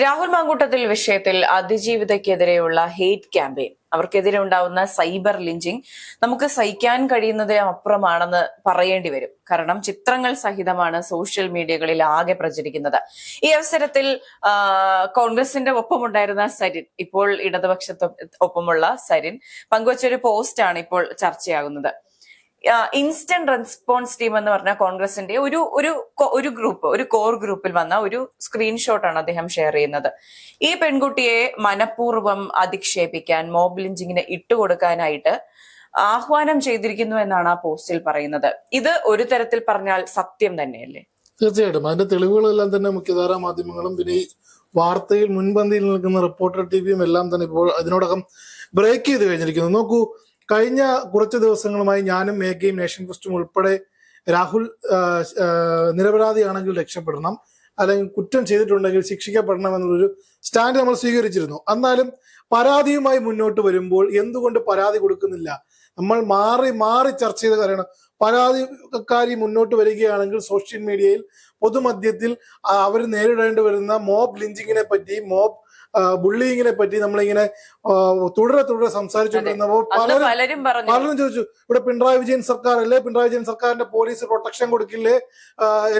രാഹുൽ മാങ്കൂട്ടത്തിൽ വിഷയത്തിൽ അതിജീവിതയ്ക്കെതിരെയുള്ള hate campaign. അവർക്കെതിരെ ഉണ്ടാവുന്ന സൈബർ ലിഞ്ചിങ് നമുക്ക് സഹിക്കാൻ കഴിയുന്നതിനും അപ്പുറമാണെന്ന് പറയേണ്ടി വരും. കാരണം ചിത്രങ്ങൾ സഹിതമാണ് സോഷ്യൽ മീഡിയകളിൽ ആകെ പ്രചരിക്കുന്നത്. ഈ അവസരത്തിൽ കോൺഗ്രസിന്റെ ഒപ്പമുണ്ടായിരുന്ന സരിൻ ഇപ്പോൾ ഇടതുപക്ഷത്തൊപ്പമുള്ള സരിൻ പങ്കുവച്ചൊരു പോസ്റ്റാണ് ഇപ്പോൾ ചർച്ചയാകുന്നത്. ഇൻസ്റ്റന്റ് റെസ്പോൺസ് ടീം എന്ന് പറഞ്ഞ കോൺഗ്രസിന്റെ ഒരു ഒരു ഒരു ഗ്രൂപ്പ് ഒരു കോർ ഗ്രൂപ്പിൽ വന്ന ഒരു സ്ക്രീൻഷോട്ടാണ് അദ്ദേഹം ഷെയർ ചെയ്യുന്നത്. ഈ പെൺകുട്ടിയെ മനഃപൂർവം അധിക്ഷേപിക്കാൻ മോബ് ലിഞ്ചിങ്ങിന് ഇട്ടുകൊടുക്കാനായിട്ട് ആഹ്വാനം ചെയ്തിരിക്കുന്നു എന്നാണ് ആ പോസ്റ്റിൽ പറയുന്നത്. ഇത് ഒരു തരത്തിൽ പറഞ്ഞാൽ സത്യം തന്നെയല്ലേ? തീർച്ചയായിട്ടും. അതിന്റെ തെളിവുകളെല്ലാം തന്നെ മുഖ്യധാരാ മാധ്യമങ്ങളും പിന്നെ ഈ വാർത്തയിൽ മുൻപന്തിയിൽ നിൽക്കുന്ന റിപ്പോർട്ടർ ടിവിയും എല്ലാം തന്നെ ഇപ്പോൾ അതിനോടകം ബ്രേക്ക് ചെയ്ത് കഴിഞ്ഞിരിക്കുന്നു. നോക്കൂ കഴിഞ്ഞ കുറച്ച് ദിവസങ്ങളുമായി ഞാനും മേഘയും നേഷൻ ഫസ്റ്റും ഉൾപ്പെടെ രാഹുൽ നിരപരാധിയാണെങ്കിൽ രക്ഷപ്പെടണം. അല്ലെങ്കിൽ കുറ്റം ചെയ്തിട്ടുണ്ടെങ്കിൽ ശിക്ഷിക്കപ്പെടണം എന്നുള്ളൊരു സ്റ്റാൻഡ് നമ്മൾ സ്വീകരിച്ചിരുന്നു. എന്നാലും പരാതിയുമായി മുന്നോട്ട് വരുമ്പോൾ എന്തുകൊണ്ട് പരാതി കൊടുക്കുന്നില്ല? നമ്മൾ മാറി മാറി ചർച്ച ചെയ്ത് കാര്യമാണ്. പരാതിക്കാരി മുന്നോട്ട് വരികയാണെങ്കിൽ സോഷ്യൽ മീഡിയയിൽ പൊതുമധ്യത്തിൽ അവർ നേരിടേണ്ടി വരുന്ന മോബ് ലിഞ്ചിങ്ങിനെ പറ്റി മോബ് ബുള്ളിങ്ങിനെ പറ്റി നമ്മളിങ്ങനെ തുടരെ തുടരെ സംസാരിച്ചുകൊണ്ടിരുന്നപ്പോൾ പലരും പലരും ചോദിച്ചു ഇവിടെ പിണറായി വിജയൻ സർക്കാർ അല്ലേ പിണറായി വിജയൻ സർക്കാരിന്റെ പോലീസ് പ്രൊട്ടക്ഷൻ കൊടുക്കില്ലേ?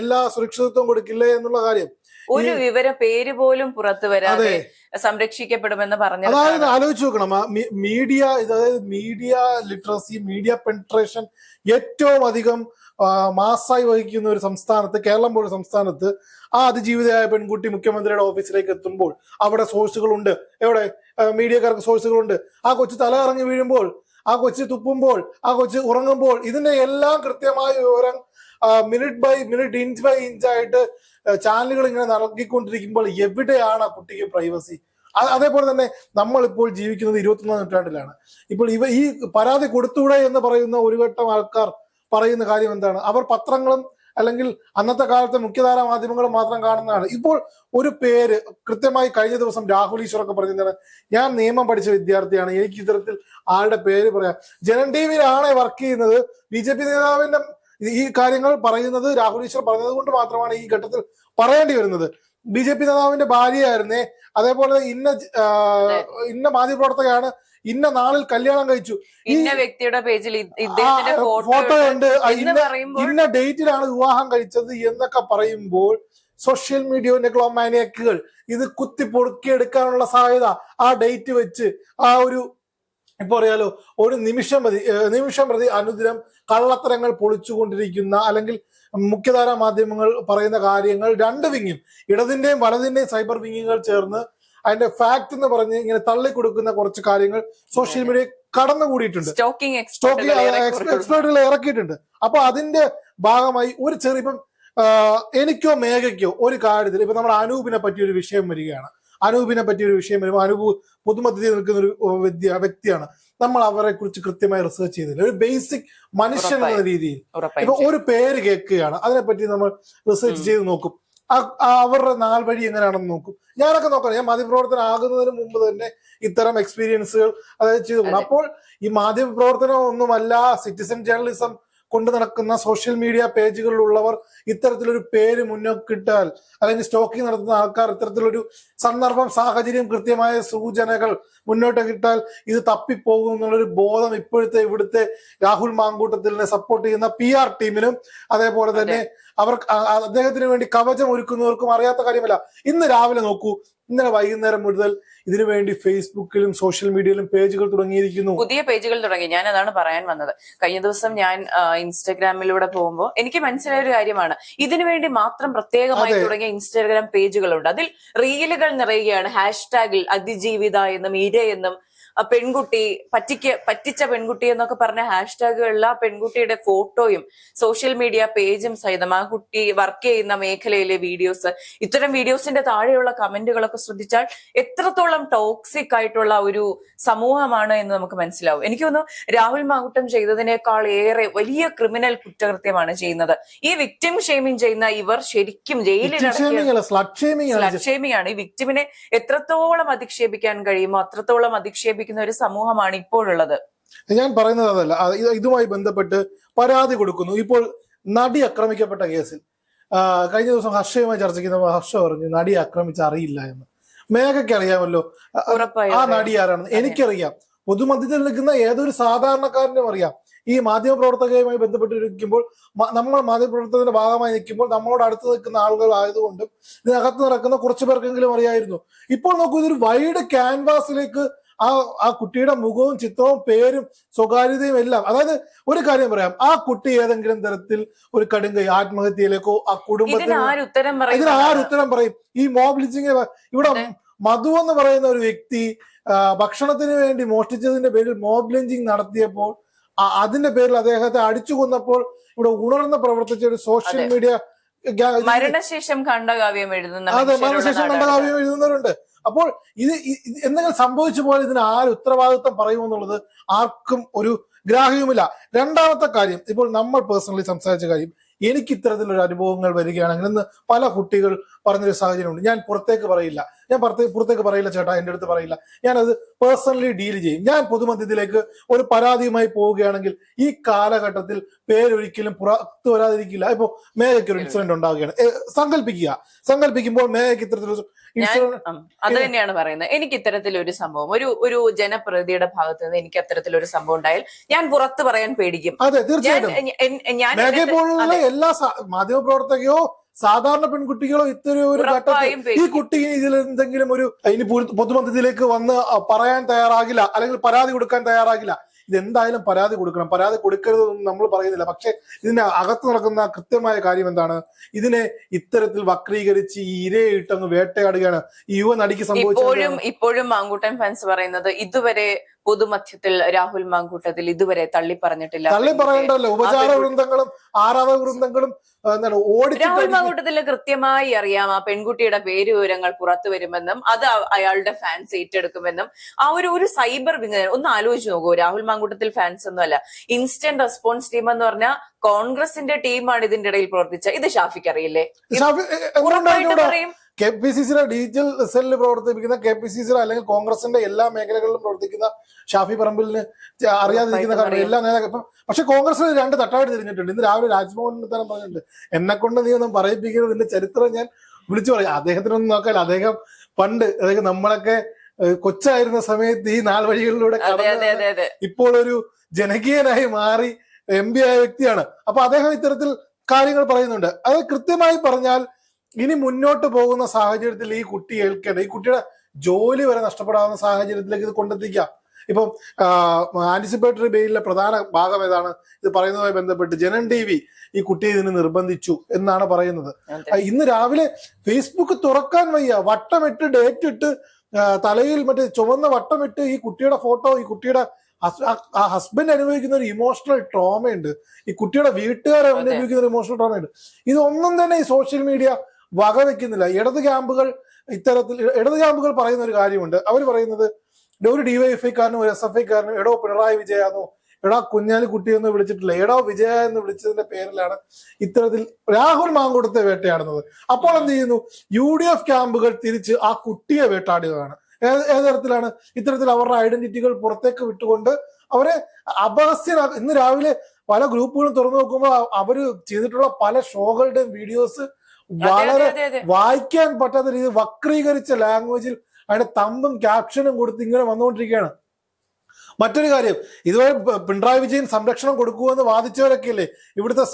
എല്ലാ സുരക്ഷിതത്വം കൊടുക്കില്ലേ? എന്നുള്ള കാര്യം. ഒരു വിവര പേര് പോലും പുറത്തു വരാതെ സംരക്ഷിക്കപ്പെടുമെന്ന് പറഞ്ഞു അതായത് ആലോചിച്ച് നോക്കണം. മീഡിയ അതായത് മീഡിയ ലിറ്ററസി മീഡിയ പെൻട്രേഷൻ ഏറ്റവും അധികം മാസായി വഹിക്കുന്ന ഒരു സംസ്ഥാനത്ത് കേരളം പോലുള്ള സംസ്ഥാനത്ത് ആ അതിജീവിതയായ പെൺകുട്ടി മുഖ്യമന്ത്രിയുടെ ഓഫീസിലേക്ക് എത്തുമ്പോൾ അവിടെ സോഴ്സുകളുണ്ട് എവിടെ? മീഡിയക്കാർക്ക് സോഴ്സുകളുണ്ട് ആ കൊച്ചു തല ഇറങ്ങി വീഴുമ്പോൾ ആ കൊച്ചു തുപ്പുമ്പോൾ ആ കൊച്ചു ഉറങ്ങുമ്പോൾ ഇതിന്റെ എല്ലാം കൃത്യമായ വിവരം minute by minute inch by inch ആയിട്ട് ചാനലുകൾ ഇങ്ങനെ നൽകിക്കൊണ്ടിരിക്കുമ്പോൾ എവിടെയാണ് ആ കുട്ടിക്ക് പ്രൈവസി അതേപോലെ തന്നെ നമ്മളിപ്പോൾ ജീവിക്കുന്നത് ഇരുപത്തൊന്നാം നൂറ്റാണ്ടിലാണ്. ഇപ്പോൾ ഇവ ഈ പരാതി കൊടുത്തൂടെ എന്ന് പറയുന്ന ഒരു ഘട്ടം ആൾക്കാർ പറയുന്ന കാര്യം എന്താണ്? അവർ പത്രങ്ങളും അല്ലെങ്കിൽ അന്നത്തെ കാലത്തെ മുഖ്യധാര മാധ്യമങ്ങളും മാത്രം കാണുന്നതാണ്. ഇപ്പോൾ ഒരു പേര് കൃത്യമായി കഴിഞ്ഞ ദിവസം രാഹുൽ ഈശ്വറൊക്കെ പറഞ്ഞതാണ് ഞാൻ നിയമം പഠിച്ച വിദ്യാർത്ഥിയാണ്. എനിക്ക് ഇത്തരത്തിൽ ആളുടെ പേര് പറയാം. ജനൻ ടി വിയിലാണ് വർക്ക് ചെയ്യുന്നത്. ബി ജെ പി നേതാവിന്റെ ഈ കാര്യങ്ങൾ പറയുന്നത് രാഹുൽ ഈശ്വർ പറഞ്ഞത് കൊണ്ട് മാത്രമാണ് ഈ ഘട്ടത്തിൽ പറയേണ്ടി വരുന്നത്. ബി ജെ പി നേതാവിന്റെ ഭാര്യയായിരുന്നേ. അതേപോലെ ഇന്ന ഇന്ന മാധ്യമപ്രവർത്തകയാണ് ഇന്ന നാളിൽ കല്യാണം കഴിച്ചു. ഇന്ന വ്യക്തിയുടെ പേജിൽ ഫോട്ടോ ഉണ്ട്. ഇന്ന ഡേറ്റിലാണ് വിവാഹം കഴിച്ചത് എന്നൊക്കെ പറയുമ്പോൾ സോഷ്യൽ മീഡിയ നെക്ലോമാനിയക്കുകൾ ഇത് കുത്തി പൊടുക്കിയെടുക്കാനുള്ള സാധ്യത ആ ഡേറ്റ് വെച്ച് ആ ഒരു ഇപ്പൊ അറിയാലോ ഒരു നിമിഷം പ്രതി നിമിഷം പ്രതി അനുദിനം കള്ളത്തരങ്ങൾ പൊളിച്ചുകൊണ്ടിരിക്കുന്ന അല്ലെങ്കിൽ മുഖ്യധാരാ മാധ്യമങ്ങൾ പറയുന്ന കാര്യങ്ങൾ രണ്ട് വിങ്ങും ഇടതിന്റെയും വലതിന്റെയും സൈബർ വിങ്ങുകൾ ചേർന്ന് അതിന്റെ ഫാക്ട് എന്ന് പറഞ്ഞ് ഇങ്ങനെ തള്ളിക്കൊടുക്കുന്ന കുറച്ച് കാര്യങ്ങൾ സോഷ്യൽ മീഡിയ കടന്നുകൂടിയിട്ടുണ്ട്. സ്റ്റോക്കിംഗ് എക്സ്പേർട്ടുകൾ ഇറക്കിയിട്ടുണ്ട്. അപ്പൊ അതിന്റെ ഭാഗമായി ഒരു ചെറിയപ്പം എനിക്കോ മേഘയ്ക്കോ ഒരു കാര്യത്തിൽ ഇപ്പൊ നമ്മുടെ അനൂപിനെ പറ്റിയ ഒരു വിഷയം വരികയാണ്. അനൂപിനെ പറ്റിയ ഒരു വിഷയം വരുമ്പോൾ അനൂപ് പൊതുമധ്യത്തിൽ നിൽക്കുന്ന ഒരു വ്യക്തി- വ്യക്തിയാണ്. നമ്മൾ അവരെ കുറിച്ച് കൃത്യമായി റിസർച്ച് ചെയ്തില്ല. ഒരു ബേസിക് മനുഷ്യൻ എന്ന രീതിയിൽ. ഇപ്പൊ ഒരു പേര് കേൾക്കുകയാണ്. അതിനെപ്പറ്റി നമ്മൾ റിസർച്ച്. ചെയ്ത് നോക്കും. അവരുടെ നാൾ വഴി എങ്ങനെയാണെന്ന് നോക്കും. ഞാനൊക്കെ നോക്കണം ഞാൻ മാധ്യമപ്രവർത്തനം ആകുന്നതിന് മുമ്പ് തന്നെ ഇത്തരം എക്സ്പീരിയൻസുകൾ അതായത് ചെയ്തു അപ്പോൾ ഈ മാധ്യമപ്രവർത്തനം ഒന്നുമല്ല സിറ്റിസൺ ജേർണലിസം കൊണ്ട് നടക്കുന്ന സോഷ്യൽ മീഡിയ പേജുകളിലുള്ളവർ ഇത്തരത്തിലൊരു പേര് മുന്നോക്കിട്ടാൽ അല്ലെങ്കിൽ സ്റ്റോക്കിംഗ് നടത്തുന്ന ആൾക്കാർ ഇത്തരത്തിലൊരു സന്ദർഭം സാഹചര്യം കൃത്യമായ സൂചനകൾ മുന്നോട്ട് കിട്ടാൽ ഇത് തപ്പിപ്പോകും എന്നുള്ളൊരു ബോധം ഇപ്പോഴത്തെ ഇവിടുത്തെ രാഹുൽ മാങ്കൂട്ടത്തിനെ സപ്പോർട്ട് ചെയ്യുന്ന പി ആർ ടീമിനും അതേപോലെ തന്നെ അവർ അദ്ദേഹത്തിന് വേണ്ടി കവചം ഒരുക്കുന്നവർക്കും അറിയാത്ത കാര്യമല്ല. ഇന്ന് രാവിലെ നോക്കൂ ഇന്നലെ വൈകുന്നേരം മുതൽ ഇതിനുവേണ്ടി ഫേസ്ബുക്കിലും സോഷ്യൽ മീഡിയയിലും പേജുകൾ തുടങ്ങിയിരിക്കുന്നു. പുതിയ പേജുകൾ തുടങ്ങി. ഞാൻ അതാണ് പറയാൻ വന്നത്. കഴിഞ്ഞ ദിവസം ഞാൻ ഇൻസ്റ്റാഗ്രാമിലൂടെ പോകുമ്പോൾ എനിക്ക് മനസ്സിലായ ഒരു കാര്യമാണ് ഇതിനുവേണ്ടി മാത്രം പ്രത്യേകമായി തുടങ്ങിയ ഇൻസ്റ്റാഗ്രാം പേജുകളുണ്ട്. അതിൽ റീലുകൾ നിറയുകയാണ്. ഹാഷ്ടാഗിൽ അതിജീവിത എന്നും ഇര എന്നും പെൺകുട്ടി പറ്റിക്ക് പറ്റിച്ച പെൺകുട്ടി എന്നൊക്കെ പറഞ്ഞ ഹാഷ്ടാഗുകളിൽ ആ പെൺകുട്ടിയുടെ ഫോട്ടോയും സോഷ്യൽ മീഡിയ പേജും സഹിതം ആ കുട്ടി വർക്ക് ചെയ്യുന്ന മേഖലയിലെ വീഡിയോസ് ഇത്തരം വീഡിയോസിന്റെ താഴെയുള്ള കമന്റുകളൊക്കെ ശ്രദ്ധിച്ചാൽ എത്രത്തോളം ടോക്സിക് ആയിട്ടുള്ള ഒരു സമൂഹമാണ് എന്ന് നമുക്ക് മനസ്സിലാവും. എനിക്ക് തോന്നുന്നു രാഹുൽ മാകുട്ടം ചെയ്തതിനേക്കാൾ ഏറെ വലിയ ക്രിമിനൽ കുറ്റകൃത്യമാണ് ചെയ്യുന്നത്. ഈ വിക്ടിം ഷെയ്മിങ് ചെയ്യുന്ന ഇവർ ശരിക്കും ജയിലിൽ സ്ലട്ട് ഷേമിംഗ് ആണ് ഈ വിക്ടിമിനെ എത്രത്തോളം അധിക്ഷേപിക്കാൻ കഴിയുമോ അത്രത്തോളം അധിക്ഷേപിക്കുന്ന ഒരു സമൂഹമാണ് ഇപ്പോഴുള്ളത്. ഞാൻ പറയുന്നത് അതല്ല. ഇതുമായി ബന്ധപ്പെട്ട് പരാതി കൊടുക്കുന്നു. ഇപ്പോൾ നടി ആക്രമിക്കപ്പെട്ട കേസിൽ കഴിഞ്ഞ ദിവസം ഹർഷയുമായി ചർച്ച ചെയ്യുന്ന ഹർഷ പറഞ്ഞു നടി ആക്രമിച്ച അറിയില്ല എന്ന്. മേഘയ്ക്ക് അറിയാമല്ലോ. ആ- നടി ആരാണെന്ന് എനിക്കറിയാം. പൊതുമധ്യത്തിൽ നിൽക്കുന്ന ഏതൊരു സാധാരണക്കാരനും അറിയാം. ഈ മാധ്യമപ്രവർത്തകയുമായി ബന്ധപ്പെട്ടിരിക്കുമ്പോൾ മ- നമ്മൾ മാധ്യമപ്രവർത്തകത്തിന്റെ ഭാഗമായി നിൽക്കുമ്പോൾ നമ്മളോട് അടുത്ത് നിൽക്കുന്ന ആളുകൾ ആയതുകൊണ്ടും ഇതിനകത്ത് നടക്കുന്ന കുറച്ചു പേർക്കെങ്കിലും അറിയായിരുന്നു. ഇപ്പോൾ നോക്കൂ ഇതൊരു വൈഡ് ക്യാൻവാസിലേക്ക് ആ ആ കുട്ടിയുടെ മുഖവും ചിത്രവും പേരും സ്വകാര്യതയും എല്ലാം അതായത് ഒരു കാര്യം പറയാം. ആ കുട്ടി ഏതെങ്കിലും തരത്തിൽ ഒരു കടുങ്കൈ ആത്മഹത്യയിലേക്കോ ആ കുടുംബത്തിൽ കുടുംബത്തിന് ഇതിന് ആരുത്തരം പറയും? ഉത്തരം പറയും? ഈ മോബ് ലിച്ചിങ് ഇവിടെ മധു എന്ന് പറയുന്ന ഒരു വ്യക്തി ഭക്ഷണത്തിന് വേണ്ടി മോഷ്ടിച്ചതിന്റെ പേരിൽ മോബ് ലിഞ്ചിങ് നടത്തിയപ്പോൾ അതിന്റെ പേരിൽ അദ്ദേഹത്തെ അടിച്ചു കൊന്നപ്പോൾ ഇവിടെ ഉണർന്ന് പ്രവർത്തിച്ച ഒരു സോഷ്യൽ മീഡിയ മരണശേഷം കണ്ട കാവ്യം എഴുതുന്ന അതെ മരണശേഷം കണ്ട കാവ്യം എഴുതുന്നവരുണ്ട്. അപ്പോൾ ഇത് എന്തെങ്കിലും സംഭവിച്ചു പോലെ ഇതിന് ആര് ഉത്തരവാദിത്വം പറയുമെന്നുള്ളത് ആർക്കും ഒരു ഗ്രാഹ്യവുമില്ല. രണ്ടാമത്തെ കാര്യം ഇപ്പോൾ നമ്മൾ പേഴ്സണലി സംസാരിച്ച കാര്യം എനിക്ക് ഇത്തരത്തിലൊരു അനുഭവങ്ങൾ വരികയാണെങ്കിൽ ഇന്ന് പല കുട്ടികൾ പറഞ്ഞൊരു സാഹചര്യമുണ്ട്. ഞാൻ പുറത്തേക്ക് പറയില്ല. ഞാൻ പുറത്തേക്ക് പറയില്ല ചേട്ടാ എന്റെ അടുത്ത് പറയില്ല. ഞാനത് പേഴ്സണലി ഡീൽ ചെയ്യും. ഞാൻ പൊതുമധ്യത്തിലേക്ക് ഒരു പരാതിയുമായി പോവുകയാണെങ്കിൽ ഈ കാലഘട്ടത്തിൽ പേരൊരിക്കലും പുറത്ത് വരാതിരിക്കില്ല. ഇപ്പൊ മേഘയ്ക്ക് ഒരു ഇൻസിഡന്റ് ഉണ്ടാവുകയാണ്. സങ്കല്പിക്കുക. സങ്കല്പിക്കുമ്പോൾ മേഘയ്ക്ക് ഇത്തരത്തിലൊരു അത് തന്നെയാണ് പറയുന്നത്. എനിക്ക് ഇത്തരത്തിലൊരു സംഭവം ഒരു ഒരു ജനപ്രതിയുടെ ഭാഗത്ത് നിന്ന് എനിക്ക് അത്തരത്തിലൊരു സംഭവം ഉണ്ടായാൽ ഞാൻ പുറത്ത് പറയാൻ പേടിക്കും. അതെ തീർച്ചയായും. എല്ലാ മാധ്യമപ്രവർത്തകയോ സാധാരണ പെൺകുട്ടികളോ ഇത്തരം ഒരു ഘട്ടത്തിൽ ഈ. കുട്ടി ഇതിൽ എന്തെങ്കിലും ഒരു ഇനി പൊതു- പൊതുമധ്യത്തിലേക്ക് വന്ന് പറയാൻ തയ്യാറാകില്ല അല്ലെങ്കിൽ പരാതി കൊടുക്കാൻ തയ്യാറാകില്ല ഇതെന്തായാലും പരാതി കൊടുക്കണം. പരാതി കൊടുക്കരുതെന്നൊന്നും നമ്മൾ പറയുന്നില്ല. പക്ഷെ ഇതിന് അകത്ത് നടക്കുന്ന കൃത്യമായ കാര്യം എന്താണ്? ഇതിനെ ഇത്തരത്തിൽ വക്രീകരിച്ച് ഈ ഇരയിട്ട് അങ്ങ് വേട്ടയാടുകയാണ് ഈ യുവ നടിക്ക് സംഭവിച്ചത് ഇപ്പോഴും ഇപ്പോഴും മാങ്കൂട്ടൻ ഫാൻസ് പറയുന്നത് ഇതുവരെ പൊതുമധ്യത്തിൽ രാഹുൽ മാങ്കൂട്ടത്തിൽ ഇതുവരെ തള്ളി പറഞ്ഞിട്ടില്ല. തള്ളി പറയണ്ടല്ലോ. ഉപചാര വൃന്ദങ്ങളും ആരാധക വൃന്ദങ്ങളും രാഹുൽ മാങ്കൂട്ടത്തിൽ കൃത്യമായി അറിയാം ആ പെൺകുട്ടിയുടെ പേര് വിവരങ്ങൾ പുറത്തു വരുമെന്നും അത് അയാളുടെ ഫാൻസ് ഏറ്റെടുക്കുമെന്നും. ആ ഒരു ഒരു സൈബർ വിങ് ഒന്ന് ആലോചിച്ച് നോക്കൂ. രാഹുൽ മാങ്കൂട്ടത്തിൽ ഫാൻസ് ഒന്നുമല്ല ഇൻസ്റ്റന്റ് റെസ്പോൺസ് ടീം എന്ന് പറഞ്ഞാൽ കോൺഗ്രസിന്റെ ടീമാണ് ഇതിന്റെ ഇടയിൽ പ്രവർത്തിച്ച ഇത് ഷാഫിക്ക് അറിയില്ലേ? പറയും. കെ പി സി സിയുടെ ഡിജിറ്റൽ സെല്ലിൽ പ്രവർത്തിപ്പിക്കുന്ന കെ പി സി സിയുടെ അല്ലെങ്കിൽ കോൺഗ്രസിന്റെ എല്ലാ മേഖലകളിലും പ്രവർത്തിക്കുന്ന ഷാഫി പറമ്പിലിന് അറിയാതിരിക്കുന്ന കാരണം എല്ലാ നേതാക്കൾ ഇപ്പം പക്ഷെ കോൺഗ്രസിന് രണ്ട് തട്ടായിട്ട് തിരിഞ്ഞിട്ടുണ്ട്. ഇന്ന് രാവിലെ രാജ്മോഹൻ തന്നെ പറഞ്ഞിട്ടുണ്ട്. എന്നെ കൊണ്ട് നീ ഒന്നും പറയിപ്പിക്കുന്നതിന്റെ ചരിത്രം ഞാൻ വിളിച്ചു പറയാം. അദ്ദേഹത്തിനൊന്നും നോക്കാൻ അദ്ദേഹം പണ്ട് അതായത് നമ്മളൊക്കെ കൊച്ചായിരുന്ന സമയത്ത് ഈ നാൾ വഴികളിലൂടെ ഇപ്പോൾ ഒരു ജനകീയനായി മാറി എം പി ആയ വ്യക്തിയാണ്. അപ്പൊ അദ്ദേഹം ഇത്തരത്തിൽ കാര്യങ്ങൾ പറയുന്നുണ്ട്. അത് കൃത്യമായി പറഞ്ഞാൽ ഇനി മുന്നോട്ട് പോകുന്ന സാഹചര്യത്തിൽ ഈ കുട്ടി ഏൽക്കേണ്ട ഈ കുട്ടിയുടെ ജോലി വരെ നഷ്ടപ്പെടാവുന്ന സാഹചര്യത്തിലേക്ക് ഇത് കൊണ്ടെത്തിക്കാം. ഇപ്പം ആന്റിസിപ്പേറ്ററി ബെയിലിലെ പ്രധാന ഭാഗം ഏതാണ്? ഇത് പറയുന്നതുമായി ബന്ധപ്പെട്ട് ജനൻ ടി വി ഈ കുട്ടിയെ ഇതിന് നിർബന്ധിച്ചു എന്നാണ് പറയുന്നത്. ഇന്ന് രാവിലെ ഫേസ്ബുക്ക് തുറക്കാൻ വയ്യ. വട്ടമിട്ട് ഡേറ്റ് ഇട്ട് തലയിൽ മറ്റേ ചുവന്ന വട്ടമിട്ട് ഈ കുട്ടിയുടെ ഫോട്ടോ ഈ കുട്ടിയുടെ ആ- ആ ഹസ്ബൻഡ് അനുഭവിക്കുന്ന ഒരു ഇമോഷണൽ ട്രോമയുണ്ട് ഈ കുട്ടിയുടെ വീട്ടുകാർ അനുഭവിക്കുന്ന ഒരു ഇമോഷണൽ ട്രോമയുണ്ട് ഇതൊന്നും തന്നെ ഈ സോഷ്യൽ മീഡിയ വകവെക്കുന്നില്ല. ഇടത് ക്യാമ്പുകൾ ഇത്തരത്തിൽ ഇടത് ക്യാമ്പുകൾ പറയുന്ന ഒരു കാര്യമുണ്ട്. അവർ പറയുന്നത് "ദേ ഒരു ഡിവൈഎഫ്ഐക്കാരനും ഒരു എസ് എഫ് ഐക്കാരനും എടോ പിണറായി വിജയാന്നോ എടാ കുഞ്ഞാലിക്കുട്ടി വിളിച്ചിട്ടില്ല എടോ വിജയ എന്ന് വിളിച്ചതിന്റെ പേരിലാണ് ഇത്തരത്തിൽ രാഹുൽ മാങ്കൂട്ടത്തെ വേട്ടയാടുന്നത്. അപ്പോൾ എന്ത് ചെയ്യുന്നു? യു ഡി എഫ് ക്യാമ്പുകൾ തിരിച്ച് ആ കുട്ടിയെ വേട്ടാടുകയാണ് ഏത് തരത്തിലാണ്? ഇത്തരത്തിൽ അവരുടെ ഐഡന്റിറ്റികൾ പുറത്തേക്ക് വിട്ടുകൊണ്ട് അവരെ അപഹസ്യനാ ഇന്ന് രാവിലെ പല ഗ്രൂപ്പുകളും തുറന്നു നോക്കുമ്പോൾ അവർ ചെയ്തിട്ടുള്ള പല ഷോകളുടെയും വീഡിയോസ് വളരെ. വായിക്കാൻ പറ്റാത്ത രീതിയിൽ വക്രീകരിച്ച ലാംഗ്വേജിൽ അതിന്റെ തമ്പും ക്യാപ്ഷനും കൊടുത്ത് ഇങ്ങനെ വന്നുകൊണ്ടിരിക്കുകയാണ്. മറ്റൊരു കാര്യം ഇതുവരെ പിണറായി വിജയൻ സംരക്ഷണം കൊടുക്കുമെന്ന് വാദിച്ചവരൊക്കെ അല്ലേ ഇവിടുത്തെ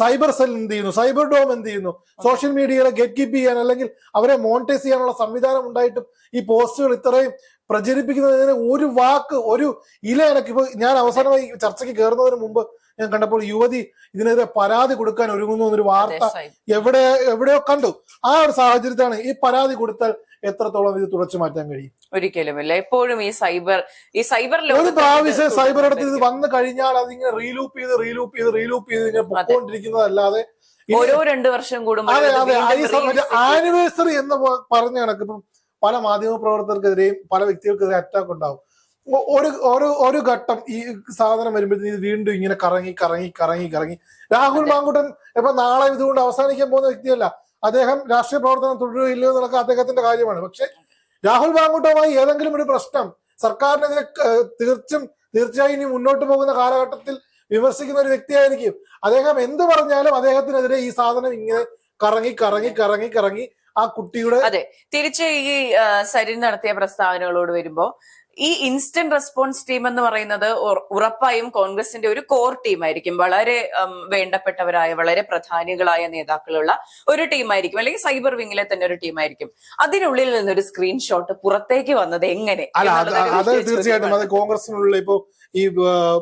സൈബർ സെൽ എന്ത് ചെയ്യുന്നു? സൈബർ ഡോം എന്ത് ചെയ്യുന്നു? സോഷ്യൽ മീഡിയകളെ ഗെറ്റ് കീപ്പ് ചെയ്യാൻ അല്ലെങ്കിൽ അവരെ മോണിറ്റൈസ് ചെയ്യാനുള്ള സംവിധാനം ഉണ്ടായിട്ടും ഈ പോസ്റ്റുകൾ ഇത്രയും പ്രചരിപ്പിക്കുന്നതിന് ഒരു വാക്ക് ഒരു ഇല എനിക്ക് ഇപ്പൊ ഞാൻ അവസാനമായി ചർച്ചയ്ക്ക് കയറുന്നതിന് മുമ്പ് ഞാൻ കണ്ടപ്പോൾ യുവതി ഇതിനെതിരെ പരാതി കൊടുക്കാൻ ഒരുങ്ങുന്നു എന്നൊരു വാർത്ത എവിടെ എവിടെയോ കണ്ടു. ആ ഒരു സാഹചര്യത്തിലാണ് ഈ പരാതി കൊടുത്താൽ എത്രത്തോളം ഇത് തുടച്ചു മാറ്റാൻ കഴിയും? ഒരിക്കലുമില്ല. എപ്പോഴും ഈ സൈബർ ഈ സൈബർ ഒരു പ്രാവശ്യം സൈബർ ഇടത്തിൽ ഇത് വന്നു കഴിഞ്ഞാൽ അതിങ്ങനെ റീലൂപ്പ് ചെയ്ത് റീലൂപ്പ് ചെയ്ത് റീലൂപ്പ് ചെയ്ത് ഇങ്ങനെ പൊക്കോണ്ടിരിക്കുന്നതല്ലാതെ ഓരോ രണ്ട് വർഷം കൂടുമ്പോൾ ആനിവേഴ്സറി എന്ന് പറഞ്ഞ കണക്ക് ഇപ്പം പല മാധ്യമ പ്രവർത്തകർക്കെതിരെയും പല വ്യക്തികൾക്കെതിരെ അറ്റാക്ക് ഉണ്ടാവും. ഒരു ഒരു ഒരു ഘട്ടം ഈ സാധനം വരുമ്പോഴത്തേക്ക് വീണ്ടും ഇങ്ങനെ കറങ്ങി കറങ്ങി കറങ്ങി കറങ്ങി. രാഹുൽ. മാങ്കുട്ടൻ ഇപ്പൊ നാളെ ഇതുകൊണ്ട് അവസാനിക്കാൻ പോകുന്ന വ്യക്തിയല്ല. അദ്ദേഹം രാഷ്ട്രീയ പ്രവർത്തനം തുടരുകയില്ലയോ എന്നുള്ളത് അദ്ദേഹത്തിന്റെ കാര്യമാണ്. പക്ഷെ രാഹുൽ മാങ്കുട്ടവുമായി ഏതെങ്കിലും ഒരു പ്രശ്നം സർക്കാരിനെതിരെ തീർച്ചും തീർച്ചയായും ഇനി മുന്നോട്ട് പോകുന്ന കാലഘട്ടത്തിൽ വിമർശിക്കുന്ന ഒരു വ്യക്തിയായിരിക്കും. അദ്ദേഹം എന്ത് പറഞ്ഞാലും അദ്ദേഹത്തിനെതിരെ ഈ സാധനം ഇങ്ങനെ കറങ്ങി കറങ്ങി കറങ്ങി കറങ്ങി ആ കുട്ടിയുടെ അതെ. തിരിച്ച് ഈ സരി സരിൻ നടത്തിയ പ്രസ്താവനകളോട് വരുമ്പോ ഈ ഇൻസ്റ്റന്റ് റെസ്പോൺസ് ടീം എന്ന് പറയുന്നത് ഉറ- ഉറപ്പായും കോൺഗ്രസിന്റെ ഒരു കോർ ടീമായിരിക്കും വളരെ വേണ്ടപ്പെട്ടവരായ വളരെ പ്രധാനികളായ നേതാക്കളുള്ള ഒരു ടീമായിരിക്കും അല്ലെങ്കിൽ സൈബർ വിങ്ങിലെ തന്നെ ഒരു ടീമായിരിക്കും അതിനുള്ളിൽ നിന്നൊരു സ്ക്രീൻഷോട്ട് പുറത്തേക്ക് വന്നത് എങ്ങനെ? അല്ല അത് എന്നുള്ളതൊരു തീർച്ചയായിട്ടും അത് കോൺഗ്രസിനുള്ള ഇപ്പോ ഈ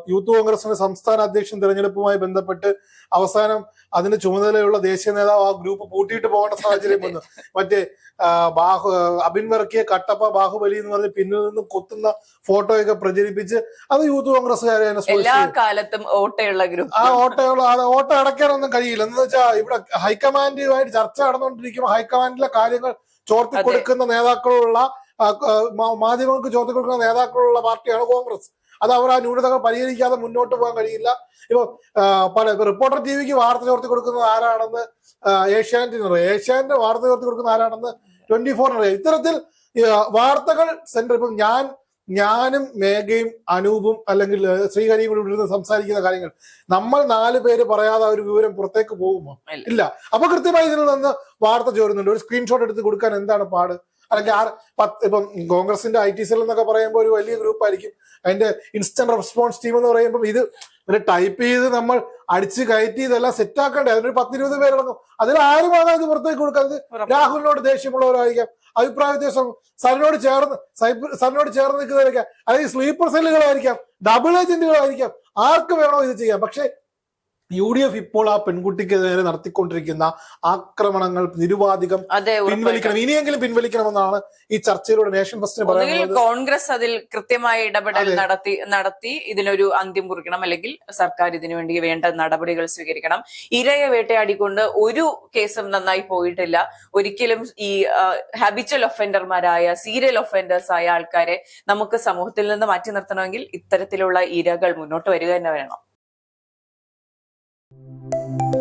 യൂത്ത് കോൺഗ്രസിന്റെ സംസ്ഥാന അധ്യക്ഷൻ തെരഞ്ഞെടുപ്പുമായി ബന്ധപ്പെട്ട് അവസാനം അതിന് ചുമതലയുള്ള ദേശീയ നേതാവ് ആ ഗ്രൂപ്പ് പൂട്ടിയിട്ട് പോകേണ്ട സാഹചര്യം വന്നു. മറ്റേ ബാഹു അബിൻ വർക്കിയ കട്ടപ്പ ബാഹുബലി എന്ന് പറഞ്ഞ് പിന്നിൽ നിന്ന് കൊത്തുന്ന ഫോട്ടോയൊക്കെ പ്രചരിപ്പിച്ച് അത് യൂത്ത് കോൺഗ്രസ്സുകാരെ എല്ലാ. കാലത്തും ഓട്ടയുള്ള ഗ്രൂപ്പ്. ആ ഓട്ടയുള്ള ആ ഓട്ട അടയ്ക്കാനൊന്നും കഴിയില്ല. എന്ന് വെച്ചാൽ ഇവിടെ ഹൈക്കമാൻഡുമായിട്ട് ചർച്ച നടന്നുകൊണ്ടിരിക്കുമ്പോൾ ഹൈക്കമാൻഡിലെ കാര്യങ്ങൾ ചോർത്തി കൊടുക്കുന്ന നേതാക്കളുള്ള മാധ്യമങ്ങൾക്ക് ചോർത്തി കൊടുക്കുന്ന നേതാക്കളുള്ള പാർട്ടിയാണ് കോൺഗ്രസ്. അത് അവർ ആ ന്യൂനതകൾ പരിഹരിക്കാതെ മുന്നോട്ട് പോകാൻ കഴിയില്ല. ഇപ്പൊ പല റിപ്പോർട്ടർ ടി വിക്ക് വാർത്ത ചോർത്തി കൊടുക്കുന്നത് ആരാണെന്ന് ഏഷ്യാനെറ്റ് ഏഷ്യാനെറ്റിന് അറിയാം ഏഷ്യാനെറ്റ് വാർത്ത ചോർത്തി കൊടുക്കുന്ന ആരാണെന്ന് ട്വന്റി ഫോറിന് അറിയാം ഇത്തരത്തിൽ വാർത്തകൾ സെന്റർ ഇപ്പം ഞാൻ ഞാനും മേഘയും അനൂപും അല്ലെങ്കിൽ ശ്രീഹരിയും കൂടി ഇവിടെ ഇരുന്ന് സംസാരിക്കുന്ന കാര്യങ്ങൾ. നമ്മൾ നാല് പേര് പറയാതെ ഒരു വിവരം പുറത്തേക്ക് പോകുമോ. ഇല്ല. അപ്പൊ കൃത്യമായി ഇതിൽ നിന്ന് വാർത്ത ചോരുന്നുണ്ട്. ഒരു സ്ക്രീൻഷോട്ട് എടുത്ത് കൊടുക്കാൻ എന്താണ് പാട്? അല്ലെങ്കിൽ ആർ പത്ത് ഇപ്പം കോൺഗ്രസിന്റെ ഐ ടി സെൽ എന്നൊക്കെ പറയുമ്പോൾ ഒരു വലിയ ഗ്രൂപ്പ് ആയിരിക്കും. അതിന്റെ ഇൻസ്റ്റന്റ് റെസ്പോൺസ് ടീം എന്ന് പറയുമ്പോൾ ഇത് ഒരു ടൈപ്പ് ചെയ്ത് നമ്മൾ അടിച്ച് കയറ്റി ഇതെല്ലാം സെറ്റ് ആക്കണ്ടേ? അതിനൊരു പത്തിരുപത് പേരടങ്ങും അതിൽ ആരുമാണ് ഇത് പുറത്തേക്ക് കൊടുക്കുന്നത് രാഹുലിനോട് ദേഷ്യമുള്ളവരായിരിക്കാം. അഭിപ്രായ വ്യത്യാസം സരിനോട് ചേർന്ന് സരിനോട് ചേർന്ന് നിൽക്കുന്നവരായിരിക്കാം അല്ലെങ്കിൽ സ്ലീപ്പർ സെല്ലുകളായിരിക്കാം ഡബിൾ ഏജന്റുകളായിരിക്കാം ആർക്ക് വേണോ ഇത് ചെയ്യാം. പക്ഷേ യു ഡി എഫ് ഇപ്പോൾ ആ പെൺകുട്ടിക്ക് നേരെ നടത്തിക്കൊണ്ടിരിക്കുന്ന ആക്രമണങ്ങൾ നിരുപാധികം പിൻവലിക്കണം ഇനിയെങ്കിലും പിൻവലിക്കണം. ഇനിയെങ്കിലും പിൻവലിക്കണമെന്നാണ് ഈ ചർച്ചയിലൂടെ നേഷൻ ഫസ്റ്റിന് പറയുന്നത് കോൺഗ്രസ് അതിൽ കൃത്യമായ ഇടപെടൽ നടത്തി നടത്തി ഇതിനൊരു അന്ത്യം കുറിക്കണം. അല്ലെങ്കിൽ സർക്കാർ ഇതിനുവേണ്ടി വേണ്ട നടപടികൾ സ്വീകരിക്കണം. ഇരയെ വേട്ടയാടിക്കൊണ്ട് ഒരു കേസും നന്നായി പോയിട്ടില്ല. ഒരിക്കലും ഈ ഹാബിച്വൽ ഒഫൻഡർമാരായ സീരിയൽ ഒഫൻഡേഴ്സ് ആയ ആൾക്കാരെ നമുക്ക് സമൂഹത്തിൽ നിന്ന് മാറ്റി നിർത്തണമെങ്കിൽ ഇത്തരത്തിലുള്ള ഇരകൾ മുന്നോട്ട് വരിക തന്നെ വേണം. Thank you.